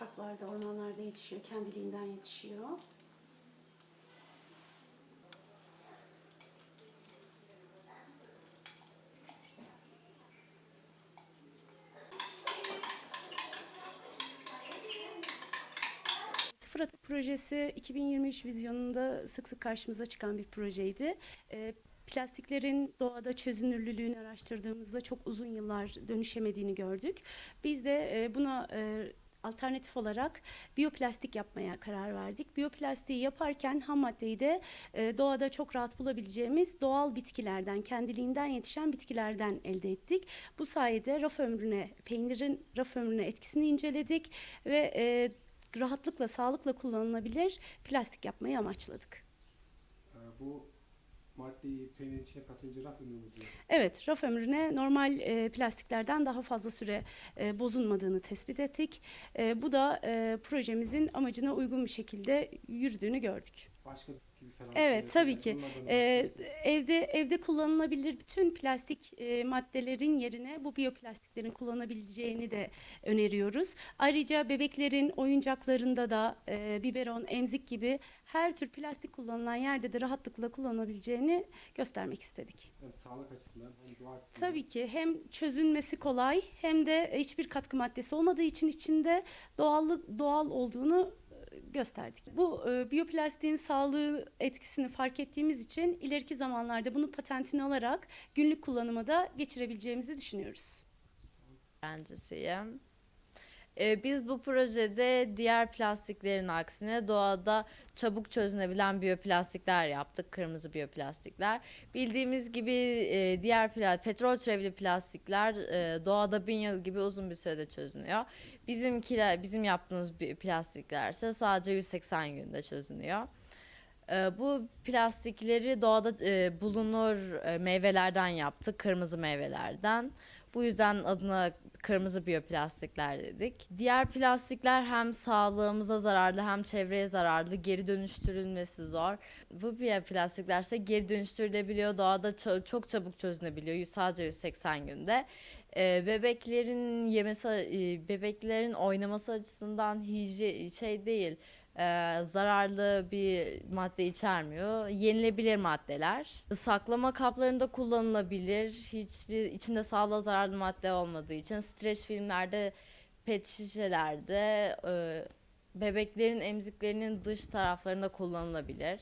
parklarda, ormanlarda yetişiyor, kendiliğinden yetişiyor. Sıfır Atık Projesi 2023 vizyonunda sık sık karşımıza çıkan bir projeydi. Ee, Plastiklerin doğada çözünürlülüğünü araştırdığımızda çok uzun yıllar dönüşemediğini gördük. Biz de e, buna e, alternatif olarak biyoplastik yapmaya karar verdik. Biyoplastiği yaparken ham maddeyi de e, doğada çok rahat bulabileceğimiz doğal bitkilerden, kendiliğinden yetişen bitkilerden elde ettik. Bu sayede raf ömrüne, peynirin raf ömrüne etkisini inceledik ve e, rahatlıkla, sağlıkla kullanılabilir plastik yapmayı amaçladık. Ee, bu maddeyi peynirin içine katınca raf ömrü mü diyor? Evet, raf ömrüne normal e, plastiklerden daha fazla süre e, bozulmadığını tespit ettik. E, bu da e, projemizin amacına uygun bir şekilde yürüdüğünü gördük. Başka gibi falan. Evet, tabii ki. E, bahsediyorsunuz. evde evde kullanılabilir bütün plastik e, maddelerin yerine bu biyoplastiklerin kullanabileceğini de öneriyoruz. Ayrıca bebeklerin oyuncaklarında da e, biberon, emzik gibi her tür plastik kullanılan yerde de rahatlıkla kullanabileceğini göstermek istedik. Hem sağlık açısından hem doğa açısından. Tabii ki hem çözülmesi kolay hem de hiçbir katkı maddesi olmadığı için içinde doğallık doğal olduğunu gösterdik. Bu e, biyoplastiğin sağlığı etkisini fark ettiğimiz için ileriki zamanlarda bunu patentini alarak günlük kullanıma da geçirebileceğimizi düşünüyoruz. öğrencisiyim. Ee, biz bu projede diğer plastiklerin aksine doğada çabuk çözünebilen biyoplastikler yaptık. Kırmızı biyoplastikler. Bildiğimiz gibi e, diğer petrol türevli plastikler e, doğada bin yıl gibi uzun bir sürede çözünüyor. Bizimkiler, bizim yaptığımız plastikler ise sadece 180 günde çözünüyor. Ee, Bu plastikleri doğada e, bulunur meyvelerden yaptık, kırmızı meyvelerden. Bu yüzden adına kırmızı biyoplastikler dedik. Diğer plastikler hem sağlığımıza zararlı hem çevreye zararlı, geri dönüştürülmesi zor. Bu biyoplastikler ise geri dönüştürülebiliyor, doğada ço- çok çabuk çözünebiliyor, sadece 180 günde. Ee, bebeklerin yemesi, e, bebeklerin oynaması açısından hijye şey değil, e, zararlı bir madde içermiyor. Yenilebilir maddeler. Saklama kaplarında kullanılabilir. Hiçbir içinde sağlığa zararlı madde olmadığı için streç filmlerde, pet şişelerde, e, bebeklerin emziklerinin dış taraflarında kullanılabilir.